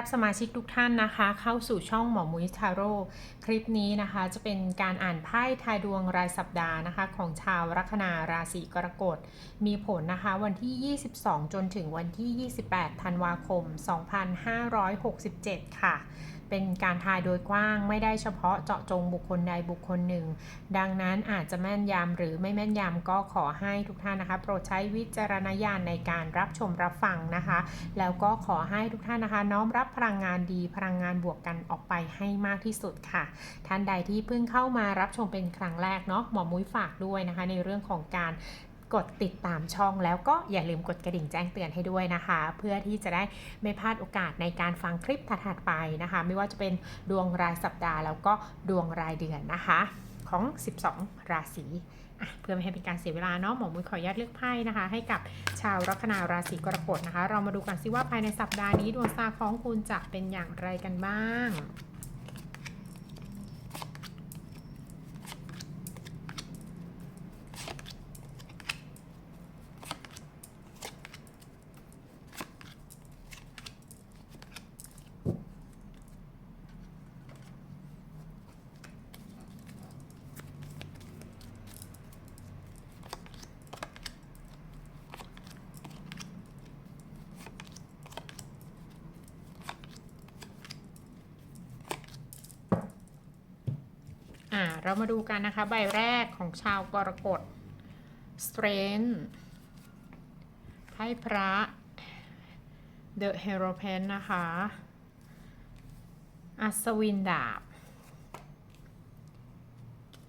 รับสมาชิกทุกท่านนะคะ เข้าสู่ช่องหมอมุ้ยทาโร่คลิปนี้นะคะ จะเป็นการอ่านไพ่ทายดวงรายสัปดาห์นะคะ ของชาวลัคนาราศีกรกฎมีผลนะคะ วันที่ 22 จนถึงวันที่ 28 ธันวาคม 2567 ค่ะ เป็นการทายโดยกว้างไม่ได้เฉพาะเจาะจงบุคคลใดบุคคลหนึ่ง ดังนั้นอาจจะแม่นยำหรือไม่แม่นยำก็ขอให้ทุกท่านนะคะ โปรดใช้วิจารณญาณในการรับชมรับฟังนะคะ แล้วก็ขอให้ทุกท่านนะคะ น้อมรับพลังงานดีพลังงานบวกกันออกไปให้มากที่สุดค่ะ ท่านใดที่เพิ่งเข้ามารับชมเป็นครั้งแรกเนาะหมอมุ้ยฝากด้วยนะคะ ในเรื่องของการ กดติดตามช่อง แล้วก็อย่าลืมกดกระดิ่งแจ้งเตือนให้ด้วยนะคะ เพื่อที่จะได้ไม่พลาดโอกาสในการฟังคลิปถัดๆไปนะคะ ไม่ว่าจะเป็นดวงรายสัปดาห์แล้วก็ดวงรายเดือนนะคะ ของ 12 ราศีเพื่อไม่ให้เป็นการเสียเวลาเนาะหมอมุ้ยขออนุญาตเลือกไพ่นะคะ ให้กับชาวลัคนาราศีกรกฎนะคะ เรามาดูกันซิว่าภายในสัปดาห์นี้ดวงตาของคุณจะเป็นอย่างไรกันบ้าง อ่าเรามาดูกันนะคะ ใบแรกของชาวกรกฎ Strength ไพ่พระ The h e r o p a n นะคะ อัศวินดาบ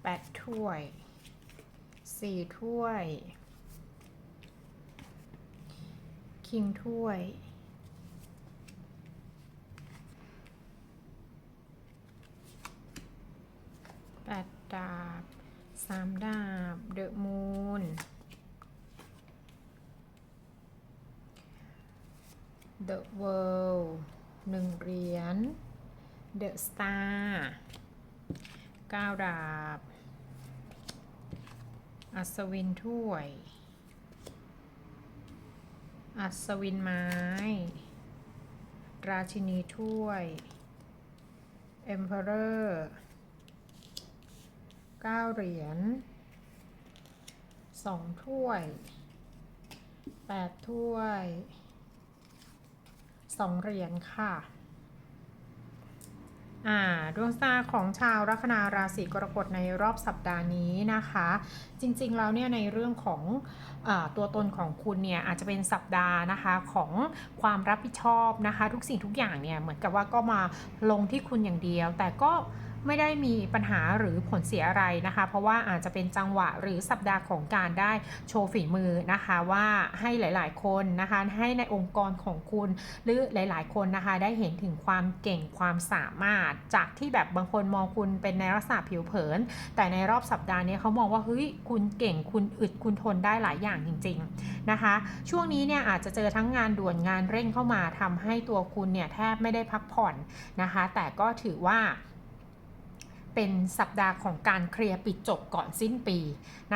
แปดถ้วยสี่ถ้วย คิงถ้วย แปดดาบ สามดาบ เดอะมูน เดอะเวิลด์หนึ่งเหรียญ เดอะสตาร์เก้าดาบ อัศวินถ้วย อัศวินไม้ ราชินีถ้วย เอ็มเพอเรอร์ เก้าเหรียญสองถ้วยแปดถ้วยสองเหรียญค่ะ อ่า ดวงตาของชาวลัคนาราศีกรกฎในรอบสัปดาห์นี้นะคะ จริงๆ แล้วเนี่ยในเรื่องของอตัวตนของคุณเนี่ยอาจจะเป็นสัปดาห์นะคะของความรับผิดชอบนะคะ ทุกสิ่งทุกอย่างเนี่ยเหมือนกับว่าก็มาลงที่คุณอย่างเดียว แต่ก็ ไม่ได้มีปัญหาหรือผลเสียอะไรนะคะ เพราะว่าอาจจะเป็นจังหวะหรือสัปดาห์ของการได้โชว์ฝีมือนะคะว่าให้หลาย ๆ คนนะคะให้ในองค์กรของคุณ หรือหลาย ๆ คนนะคะได้เห็นถึงความเก่งความสามารถ จากที่แบบบางคนมองคุณเป็นในลักษณะผิวเผิน แต่ในรอบสัปดาห์นี้เขามองว่าเฮ้ยคุณเก่งคุณอึดคุณทนได้หลายอย่างจริง ๆนะคะ ช่วงนี้เนี่ยอาจจะเจอทั้งงานด่วนงานเร่งเข้ามาทำให้ตัวคุณเนี่ยแทบไม่ได้พักผ่อนนะคะ แต่ก็ถือว่า เป็นสัปดาห์ของการเคลียร์ปิดจบก่อนสิ้นปี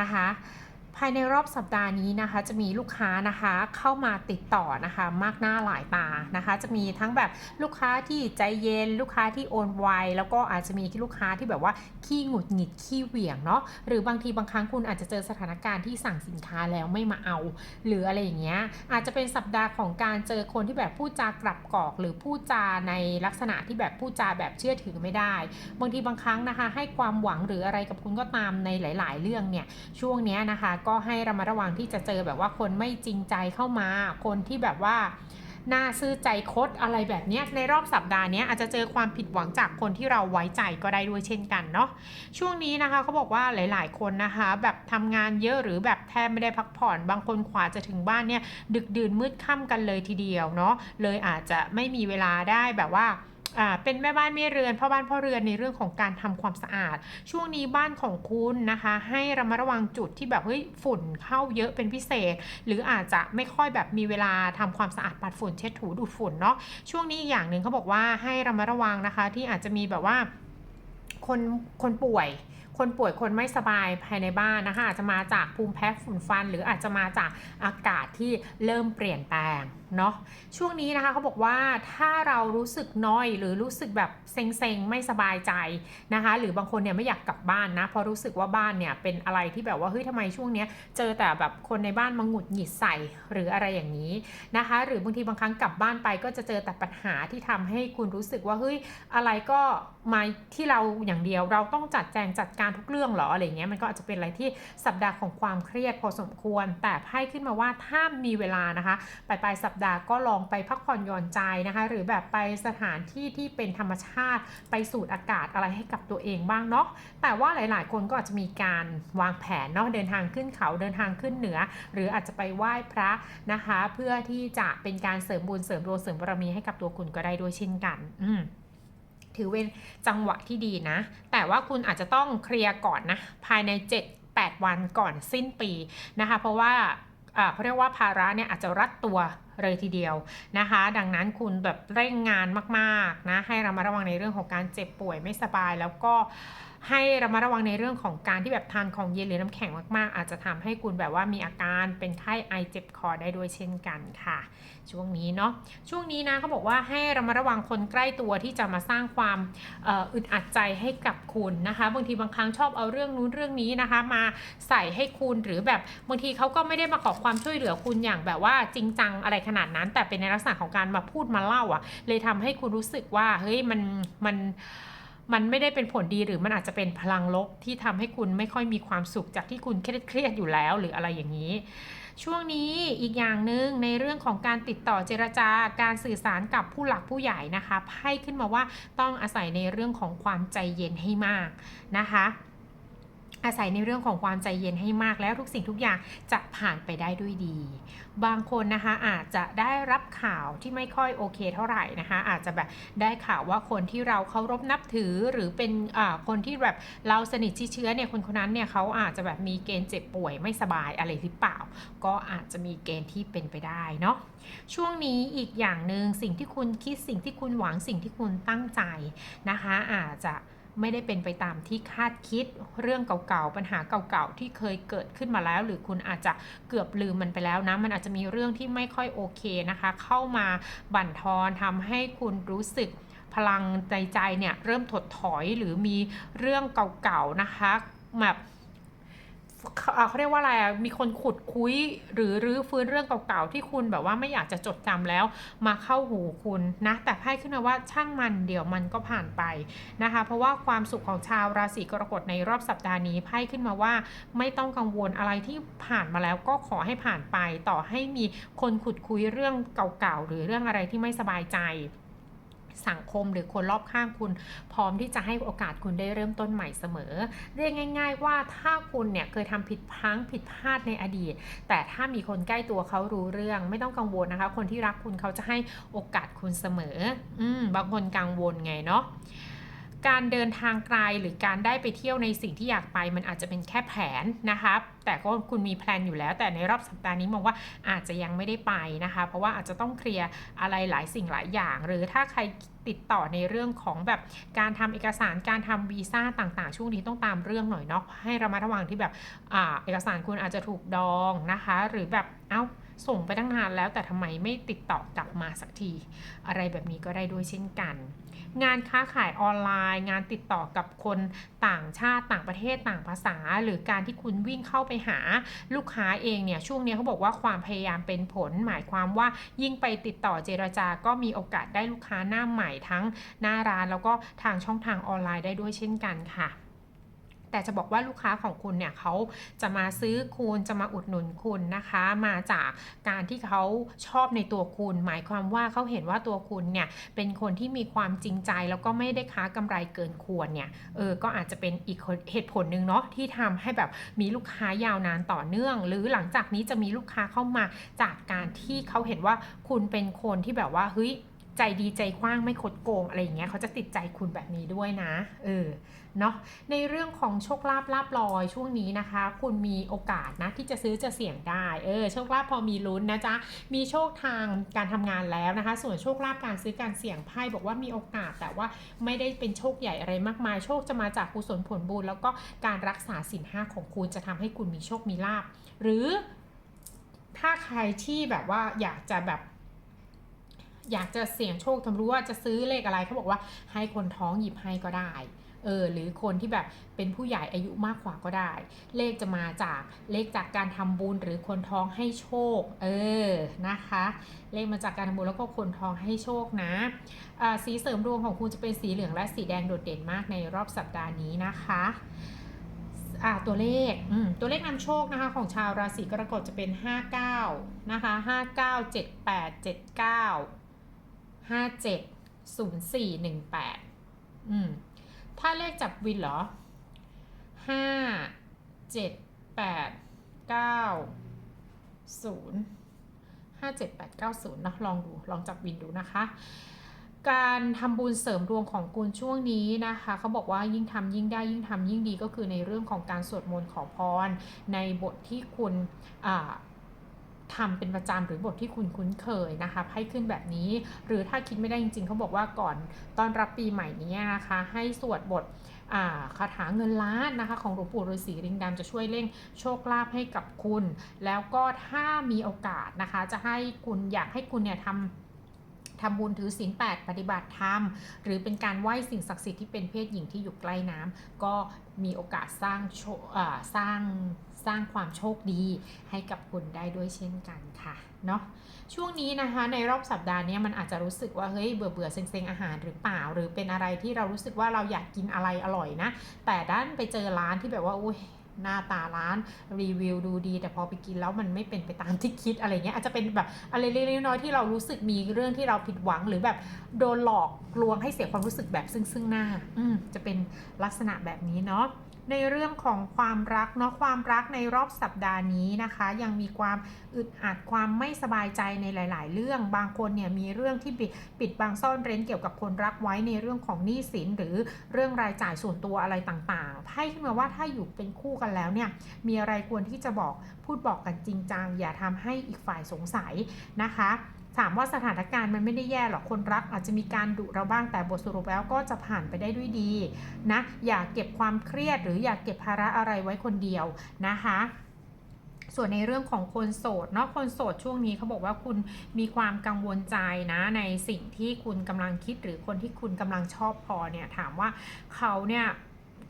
นะคะ ภายในรอบสัปดาห์นี้นะคะ จะมีลูกค้านะคะเข้ามาติดต่อนะคะ มากหน้าหลายตานะคะ จะมีทั้งแบบลูกค้าที่ใจเย็น ลูกค้าที่โอนไวแล้วก็อาจจะมีลูกค้าที่แบบว่าขี้หงุดหงิดขี้เหวี่ยงเนาะหรือบางทีบางครั้งคุณอาจจะเจอสถานการณ์ที่สั่งสินค้าแล้วไม่มาเอา หรืออะไรอย่างเงี้ยอาจจะเป็นสัปดาห์ของการเจอคนที่แบบพูดจากลับกอก หรือพูดจาในลักษณะที่แบบพูดจาแบบเชื่อถือไม่ได้ บางทีบางครั้งนะคะ ให้ความหวังหรืออะไรกับคุณก็ตามในหลาย ๆ เรื่องเนี่ยช่วงนี้นะคะก็ให้ระมัดระวังที่จะเจอแบบว่าคนไม่จริงใจเข้ามา คนที่แบบว่าน้าซื่อใจคดอะไรแบบนี้ในรอบสัปดาห์นี้อาจจะเจอความผิดหวังจากคนที่เราไว้ใจก็ได้ด้วยเช่นกันเนาะช่วงนี้นะคะเขาบอกว่าหลาย ๆ คนนะคะ แบบทำงานเยอะหรือแบบแทบไม่ได้พักผ่อน บางคนขวาจะถึงบ้านเนี่ยดึกดื่นมืดค่ำกันเลยทีเดียวเนาะเลยอาจจะไม่มีเวลาได้แบบว่า เป็นแม่บ้านแม่เรือนพ่อบ้านพ่อเรือนในเรื่องของการทำความสะอาด ช่วงนี้บ้านของคุณนะคะ ให้ระมัดระวังจุดที่แบบเฮ้ยฝุ่นเข้าเยอะเป็นพิเศษ หรืออาจจะไม่ค่อยแบบมีเวลาทำความสะอาดปัดฝุ่นเช็ดถูดูดฝุ่นเนาะช่วงนี้อีกอย่างหนึ่งเขาบอกว่าให้ระมัดระวังนะคะ ที่อาจจะมีแบบว่าคนคนป่วยคนป่วยคนไม่สบายภายในบ้านนะคะอาจจะมาจากภูมิแพ้ฝุ่นฟัน หรืออาจจะมาจากอากาศที่เริ่มเปลี่ยนแปลง เนาะช่วงนี้นะคะเขาบอกว่าถ้าเรารู้สึกน้อยหรือรู้สึกแบบเซ็งๆไม่สบายใจนะคะ หรือบางคนเนี่ยไม่อยากกลับบ้านนะเพราะรู้สึกว่าบ้านเนี่ยเป็นอะไรที่แบบว่าเฮ้ยทำไมช่วงเนี้ยเจอแต่แบบคนในบ้านมาหงุดหงิดใส่หรืออะไรอย่างนี้นะคะ หรือบางทีบางครั้งกลับบ้านไปก็จะเจอแต่ปัญหาที่ทำให้คุณรู้สึกว่าเฮ้ยอะไรก็มาที่เราอย่างเดียวเราต้องจัดแจงจัดการทุกเรื่องหรออะไรเงี้ยมันก็อาจจะเป็นอะไรที่สัปดาห์ของความเครียดพอสมควร แต่ไพ่ขึ้นมาว่าถ้ามีเวลานะคะปลายปลายสัปดาห์ก็ลองไปพักผ่อนหย่อนใจนะคะ หรือแบบไปสถานที่ที่เป็นธรรมชาติไปสูดอากาศอะไรให้กับตัวเองบ้างเนาะแต่ว่าหลาย ๆ คนก็อาจจะมีการวางแผนเนาะเดินทางขึ้นเขาเดินทางขึ้นเหนือ หรืออาจจะไปไหว้พระนะคะ เพื่อที่จะเป็นการเสริมบุญเสริมดวงเสริมบารมีให้กับตัวคุณก็ได้ด้วยเช่นกัน อืมถือเป็นจังหวะที่ดีนะ แต่ว่าคุณอาจจะต้องเคลียร์ก่อนนะ ภายใน 7-8 วันก่อนสิ้นปีนะคะ เพราะว่าเขาเรียกว่าภาระเนี่ยอาจจะรัดตัว เลยทีเดียวนะคะ ดังนั้นคุณแบบเร่งงานมากๆนะให้ระมัดระวังในเรื่องของการเจ็บป่วยไม่สบายแล้วก็ ให้ระมัดระวังในเรื่องของการที่แบบทานของเย็นหรือน้ำแข็งมากๆ อาจจะทำให้คุณแบบว่ามีอาการเป็นไข้ไอเจ็บคอได้ด้วยเช่นกันค่ะ ช่วงนี้เนาะช่วงนี้นะเขาบอกว่าให้ระมัดระวังคนใกล้ตัวที่จะมาสร้างความอ,อ,อึดอัดใจให้กับคุณนะคะ บางทีบางครั้งชอบเอาเรื่องนู้นเรื่องนี้นะคะ มาใส่ให้คุณหรือแบบบางทีเขาก็ไม่ได้มาขอความช่วยเหลือคุณอย่างแบบว่าจริงจังอะไรขนาดนั้น แต่เป็นในลักษณะของการมาพูดมาเล่าอะ่ะ เลยทำให้คุณรู้สึกว่าเฮ้ยมันมันมัน มันไม่ได้เป็นผลดีหรือมันอาจจะเป็นพลังลบที่ทำให้คุณไม่ค่อยมีความสุขจากที่คุณเครียดๆอยู่แล้วหรืออะไรอย่างนี้ ช่วงนี้อีกอย่างหนึ่งในเรื่องของการติดต่อเจรจาการสื่อสารกับผู้หลักผู้ใหญ่นะคะไพ่ขึ้นมาว่าต้องอาศัยในเรื่องของความใจเย็นให้มากนะคะ อาศัยในเรื่องของความใจเย็นให้มากแล้วทุกสิ่งทุกอย่างจะผ่านไปได้ด้วยดี บางคนนะคะอาจจะได้รับข่าวที่ไม่ค่อยโอเคเท่าไหร่นะคะอาจจะแบบได้ข่าวว่าคนที่เราเคารพนับถือหรือเป็นคนที่แบบเราสนิทชิดเชื้อเนี่ยคนคนนั้นเนี่ยเขาอาจจะแบบมีเกณฑ์เจ็บป่วยไม่สบายอะไรหรือเปล่า ก็อาจจะมีเกณฑ์ที่เป็นไปได้เนาะช่วงนี้อีกอย่างหนึ่งสิ่งที่คุณคิดสิ่งที่คุณหวังสิ่งที่คุณตั้งใจนะคะอาจจะ ไม่ได้เป็นไปตามที่คาดคิดเรื่องเก่าๆปัญหาเก่าๆที่เคยเกิดขึ้นมาแล้ว หรือคุณอาจจะเกือบลืมมันไปแล้วนะมันอาจจะมีเรื่องที่ไม่ค่อยโอเคนะคะ เข้ามาบั่นทอนทำให้คุณรู้สึกพลังใจใจเนี่ยเริ่มถดถอยหรือมีเรื่องเก่าๆนะคะแบบ เขาเรียกว่าอะไรอะมีคนขุดคุยหรือรื้อฟื้นเรื่องเก่าๆที่คุณแบบว่าไม่อยากจะจดจำแล้ว มาเข้าหูคุณนะ แต่ไพ่ขึ้นมาว่าช่างมันเดี๋ยวมันก็ผ่านไปนะคะ เพราะว่าความสุขของชาวราศีกรกฎในรอบสัปดาห์นี้ไพ่ขึ้นมาว่าไม่ต้องกังวลอะไรที่ผ่านมาแล้วก็ขอให้ผ่านไป ต่อให้มีคนขุดคุยเรื่องเก่าๆหรือเรื่องอะไรที่ไม่สบายใจ สังคมหรือคนรอบข้างคุณ พร้อมที่จะให้โอกาสคุณได้เริ่มต้นใหม่เสมอ เรียกง่าย ๆ ว่าถ้าคุณเนี่ยเคยทำผิดพลั้งผิดพลาดในอดีต แต่ถ้ามีคนใกล้ตัวเขารู้เรื่อง ไม่ต้องกังวลนะคะ คนที่รักคุณเขาจะให้โอกาสคุณเสมอ อืมบางคนกังวลไงเนาะ การเดินทางไกลหรือการได้ไปเที่ยวในสิ่งที่อยากไป มันอาจจะเป็นแค่แผนนะคะแต่ก็คุณมีแพลนอยู่แล้ว แต่ในรอบสัปดาห์นี้มองว่าอาจจะยังไม่ได้ไปนะคะ เพราะว่าอาจจะต้องเคลียร์อะไรหลายสิ่งหลายอย่าง หรือถ้าใครติดต่อในเรื่องของแบบการทำเอกสารการทำวีซ่าต่างๆ ช่วงนี้ต้องตามเรื่องหน่อยเนาะให้ระมัดระวังที่แบบอเอกสารคุณอาจจะถูกดองนะคะ หรือแบบเอ้า ส่งไปตั้งนานแล้วแต่ทำไมไม่ติดต่อกลับมาสักที อะไรแบบนี้ก็ได้ด้วยเช่นกัน งานค้าขายออนไลน์ งานติดต่อกับคนต่างชาติต่างประเทศต่างภาษา หรือการที่คุณวิ่งเข้าไปหาลูกค้าเองเนี่ยช่วงนี้เขาบอกว่าความพยายามเป็นผล หมายความว่ายิ่งไปติดต่อเจรจาก็มีโอกาสได้ลูกค้าหน้าใหม่ทั้งหน้าร้านแล้วก็ทางช่องทางออนไลน์ได้ด้วยเช่นกันค่ะ แต่จะบอกว่าลูกค้าของคุณเนี่ยเขาจะมาซื้อคุณจะมาอุดหนุนคุณนะคะ มาจากการที่เขาชอบในตัวคุณ หมายความว่าเขาเห็นว่าตัวคุณเนี่ยเป็นคนที่มีความจริงใจ แล้วก็ไม่ได้ค้ากำไรเกินควรเนี่ยเออก็อาจจะเป็นอีกเหตุผลหนึ่งเนาะที่ทำให้แบบมีลูกค้ายาวนานต่อเนื่อง หรือหลังจากนี้จะมีลูกค้าเข้ามาจากการที่เขาเห็นว่าคุณเป็นคนที่แบบว่าเฮ้ย ใจดีใจกว้างไม่คดโกงอะไรอย่างเงี้ยเขาจะติดใจคุณแบบนี้ด้วยนะเออเนาะในเรื่องของโชคลาภลาบลอยช่วงนี้นะคะ คุณมีโอกาสนะที่จะซื้อจะเสี่ยงได้เออโชคลาภพอมีลุ้นนะจ๊ะมีโชคทางการทำงานแล้วนะคะ ส่วนโชคลาภการซื้อการเสี่ยงไพ่บอกว่ามีโอกาสแต่ว่าไม่ได้เป็นโชคใหญ่อะไรมากมายโชคจะมาจากกุศลผลบุญแล้วก็การรักษาสินห้าของคุณจะทำให้คุณมีโชคมีลาภหรือถ้าใครที่แบบว่าอยากจะแบบ อยากจะเสี่ยงโชคทำรู้ว่าจะซื้อเลขอะไรเขาบอกว่าให้คนท้องหยิบให้ก็ได้เออหรือคนที่แบบเป็นผู้ใหญ่อายุมากกว่าก็ได้ เลขจะมาจากเลขจากการทำบุญหรือคนท้องให้โชค เออนะคะ เลขมาจากการทำบุญแล้วก็คนท้องให้โชคนะอ่าสีเสริมดวงของคุณจะเป็นสีเหลืองและสีแดงโดดเด่นมากในรอบสัปดาห์นี้นะคะอ่าตัวเลขตัวเลขนำโชคนะคะของชาวราศีกรกฎจะเป็น 59 นะคะ 59 78 79 57 04 18อืม ถ้าเลขจับวินเหรอห้าเจ็ดแปดเก้าศูนย์ห้าเจ็ดแปดเก้าศูนย์นะลองดู ลองจับวินดูนะคะ การทำบุญเสริมดวงของคุณช่วงนี้นะคะ เขาบอกว่ายิ่งทำยิ่งได้ยิ่งทำยิ่งดีก็คือในเรื่องของการสวดมนต์ขอพร ในบทที่คุณอ่า ทำเป็นประจำหรือบทที่คุณคุ้นเคยนะคะให้ขึ้นแบบนี้ หรือถ้าคิดไม่ได้จริงๆเขาบอกว่าก่อนต้อนรับปีใหม่นี้นะคะ ให้สวดบทอาคาถาเงินล้านนะคะ ของหลวงปู่ฤาษีริงดำจะช่วยเร่งโชคลาภให้กับคุณ แล้วก็ถ้ามีโอกาสนะคะ จะให้คุณอยากให้คุณเนี่ยทำ ทำบุญถือศีลแปดปฏิบัติธรรม หรือเป็นการไหว้สิ่งศักดิ์สิทธิ์ที่เป็นเพศหญิงที่อยู่ใกล้น้ำก็มีโอกาสสร้างโชอ่าสร้างสร้างความโชคดีให้กับคุณได้ด้วยเช่นกันค่ะเนาะช่วงนี้นะคะในรอบสัปดาห์นี้มันอาจจะรู้สึกว่าเฮ้ยเบื่อเบื่อๆเซ็งอาหารหรือเปล่า หรือเป็นอะไรที่เรารู้สึกว่าเราอยากกินอะไรอร่อยนะ แต่ด้านไปเจอร้านที่แบบว่าอุ้ย หน้าตาร้านรีวิวดูดี แต่พอไปกินแล้วมันไม่เป็นไปตามที่คิดอะไรเงี้ยอาจจะเป็นแบบอะไรเล็กๆน้อยๆที่เรารู้สึกมีเรื่องที่เราผิดหวังหรือแบบโดนหลอกลวงให้เสียความรู้สึกแบบซึ่งซึ่งหน้า อืมจะเป็นลักษณะแบบนี้เนาะ ในเรื่องของความรักเนาะความรักในรอบสัปดาห์นี้นะคะ ยังมีความอึดอัดความไม่สบายใจในหลาย ๆ เรื่อง บางคนเนี่ยมีเรื่องที่ปิดปิดบังซ่อนเร้นเกี่ยวกับคนรักไว้ในเรื่องของหนี้สินหรือเรื่องรายจ่ายส่วนตัวอะไรต่างๆไพ่ขึ้นมาว่าถ้าอยู่เป็นคู่กันแล้วเนี่ยมีอะไรควรที่จะบอกพูดบอกกันจริงจังอย่าทำให้อีกฝ่ายสงสัยนะคะ ถามว่าสถานการณ์มันไม่ได้แย่หรอกคนรัก อาจจะมีการดุเราบ้างแต่บทสรุปแล้วก็จะผ่านไปได้ด้วยดีนะอย่าเก็บความเครียดหรืออย่าเก็บภาระอะไรไว้คนเดียวนะคะส่วนในเรื่องของคนโสดเนาะคนโสดช่วงนี้เขาบอกว่าคุณมีความกังวลใจนะในสิ่งที่คุณกำลังคิดหรือคนที่คุณกำลังชอบพอเนี่ยถามว่าเขาเนี่ย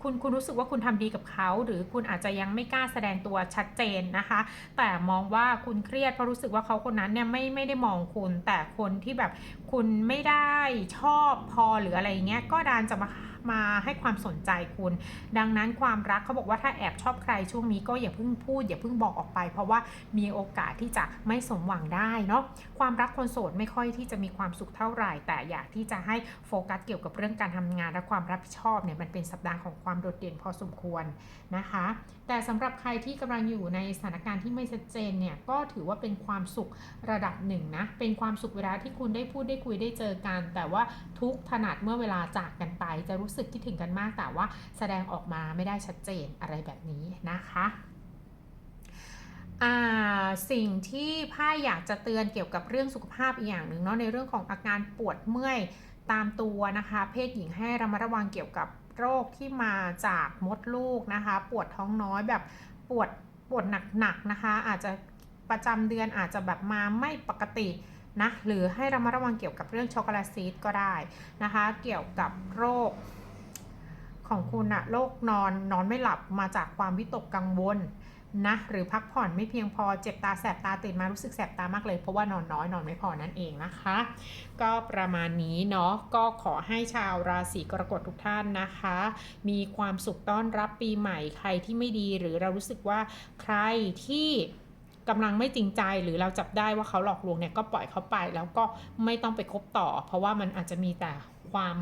คุณคุณรู้สึกว่าคุณทำดีกับเขา หรือคุณอาจจะยังไม่กล้าแสดงตัวชัดเจนนะคะ แต่มองว่าคุณเครียดเพราะรู้สึกว่าเขาคนนั้นเนี่ยไม่ไม่ได้มองคุณ แต่คนที่แบบคุณไม่ได้ชอบพอหรืออะไรเงี้ยก็ดันจะมา มาให้ความสนใจคุณ ดังนั้นความรักเขาบอกว่าถ้าแอบชอบใครช่วงนี้ก็อย่าเพิ่งพูดอย่าเพิ่งบอกออกไป เพราะว่ามีโอกาสที่จะไม่สมหวังได้เนาะความรักคนโสดไม่ค่อยที่จะมีความสุขเท่าไหร่ แต่อยากที่จะให้โฟกัสเกี่ยวกับเรื่องการทำงานและความรับผิดชอบเนี่ยมันเป็นสัปดาห์ของความโดดเด่นพอสมควรนะคะ แต่สำหรับใครที่กำลังอยู่ในสถานการณ์ที่ไม่ชัดเจนเนี่ยก็ถือว่าเป็นความสุขระดับหนึ่งนะเป็นความสุขเวลาที่คุณได้พูดได้คุยได้เจอกัน แต่ว่าทุกถนัดเมื่อเวลาจากกันไปจะรู้สึกคิดถึงกันมาก แต่ว่าแสดงออกมาไม่ได้ชัดเจนอะไรแบบนี้นะคะสิ่งที่ไพ่อยากจะเตือนเกี่ยวกับเรื่องสุขภาพอีกอย่างหนึ่งเนาะในเรื่องของอาการปวดเมื่อยตามตัวนะคะ เพศหญิงให้ระมัดระวังเกี่ยวกับโรคที่มาจากมดลูกนะคะ ปวดท้องน้อยแบบปวดปวดหนักๆนะคะ อาจจะประจำเดือนอาจจะแบบมาไม่ปกตินะหรือให้ระมัดระวังเกี่ยวกับเรื่องช็อกโกแลตซีดก็ได้นะคะ เกี่ยวกับโรค ของคุณอะโรคนอนนอนไม่หลับมาจากความวิตกกังวลนะหรือพักผ่อนไม่เพียงพอเจ็บตาแสบตาตื่นมารู้สึกแสบตามากเลยเพราะว่านอนน้อยนอนไม่พอนั่นเองนะคะ ก็ประมาณนี้เนาะก็ขอให้ชาวราศีกรกฎทุกท่านนะคะ มีความสุขต้อนรับปีใหม่ใครที่ไม่ดีหรือเรารู้สึกว่าใครที่กำลังไม่จริงใจหรือเราจับได้ว่าเขาหลอกลวงเนี่ยก็ปล่อยเขาไปแล้วก็ไม่ต้องไปคบต่อ เพราะว่ามันอาจจะมีแต่ ความ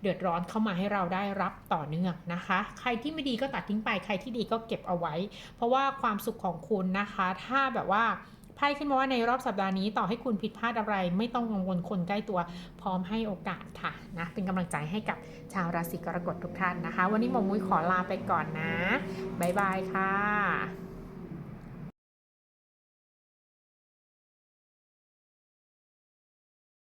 เดือดร้อนเข้ามาให้เราได้รับต่อเนื่องนะคะ ใครที่ไม่ดีก็ตัดทิ้งไป ใครที่ดีก็เก็บเอาไว้ เพราะว่าความสุขของคุณนะคะ ถ้าแบบว่าไพ่ขึ้นมาว่าในรอบสัปดาห์นี้ต่อให้คุณผิดพลาดอะไร ไม่ต้องกังวลคนใกล้ตัวพร้อมให้โอกาสค่ะนะเป็นกำลังใจให้กับชาวราศีกรกฎทุกท่านนะคะ วันนี้หมอมุ้ยขอลาไปก่อนนะบ๊ายบายค่ะ